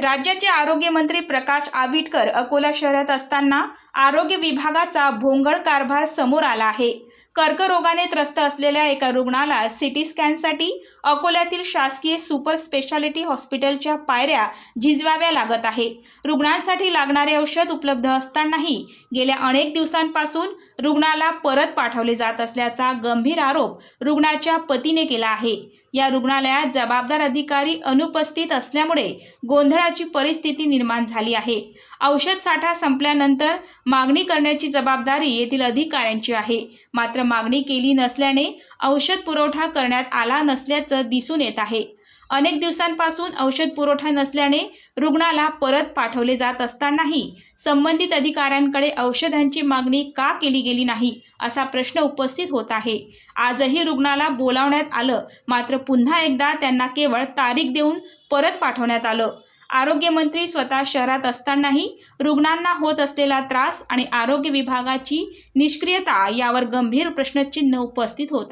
राज्याचे आरोग्यमंत्री प्रकाश आविटकर अकोला शहरात असताना आरोग्य विभागाचा भोंगळ कारभार समोर आला आहे. कर्करोगाने त्रस्त असलेल्या एका रुग्णाला सिटी स्कॅनसाठी अकोल्यातील शासकीय सुपर स्पेशालिटी हॉस्पिटलच्या पायऱ्या झिजवाव्या लागत आहे. रुग्णांसाठी लागणारे औषध उपलब्ध असतानाही गेल्या अनेक दिवसांपासून रुग्णाला परत पाठवले जात असल्याचा गंभीर आरोप रुग्णाच्या पतीने केला आहे. या रुग्णालयात जबाबदार अधिकारी अनुपस्थित असल्यामुळे गोंधळाची परिस्थिती निर्माण झाली आहे. औषध साठा संपल्यानंतर मागणी करण्याची जबाबदारी येथील अधिकाऱ्यांची आहे. मात्र मागणी केली नसल्याने औषध पुरवठा करण्यात आला नसल्याचं दिसून येत आहे. अनेक दिवसांपासून औषध पुरवठा नसल्याने रुग्णाला परत पाठवले जात असतानाही संबंधित अधिकाऱ्यांकडे औषधांची मागणी का केली गेली नाही असा प्रश्न उपस्थित होत आहे. आजही रुग्णाला बोलावण्यात आलं मात्र पुन्हा एकदा त्यांना केवळ तारीख देऊन परत पाठवण्यात आलं. आरोग्यमंत्री स्वतः शहरात असतानाही रुग्णांना होत असलेला त्रास आणि आरोग्य विभागाची निष्क्रियता यावर गंभीर प्रश्नचिन्ह उपस्थित होत